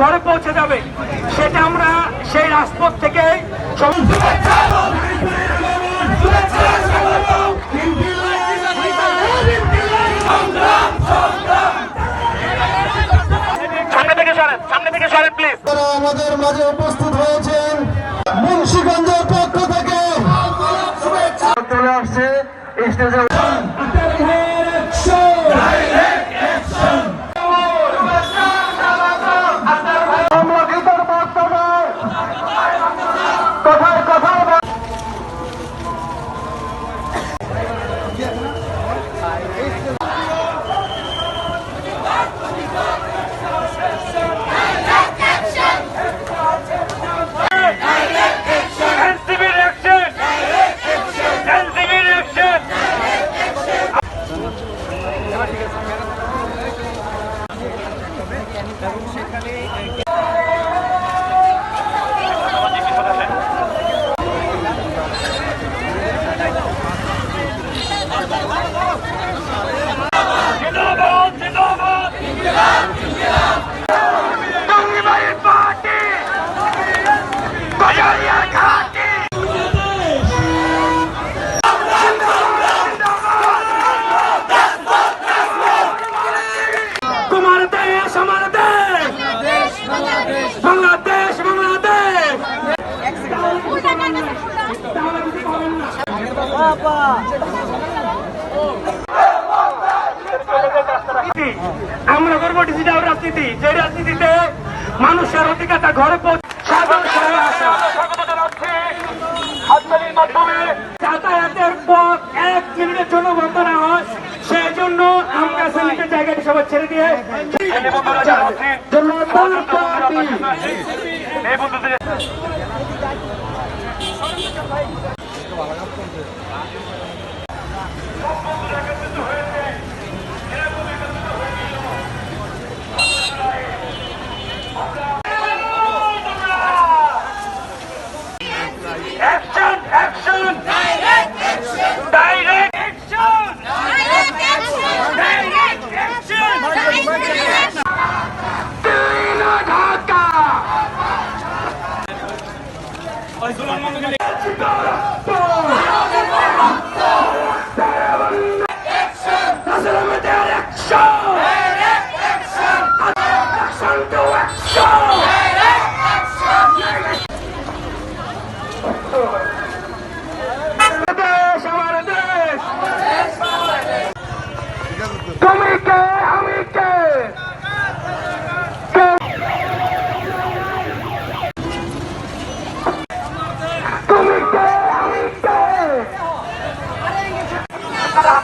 ঘরে পৌঁছে যাবে। সেটা আমরা সেই রাজপথ থেকে সামনে থেকে সরেন সামনে থেকে সরেন প্লিজ তারা আমাদের মাঝে উপস্থিত হয়েছেন। মুন্সিগঞ্জের Kafay kafay bak. Gracias. Bangladesh. Bangladesh আমরা করব ডিজিটাল রাজনীতি। যে রাজনীতিতে মানুষের অধিকারটা ঘরে পৌঁছে জন্য গাছে নিচে জায়গাটি সবাই ছেড়ে দিয়ে ধন্যবাদ। Action! তারা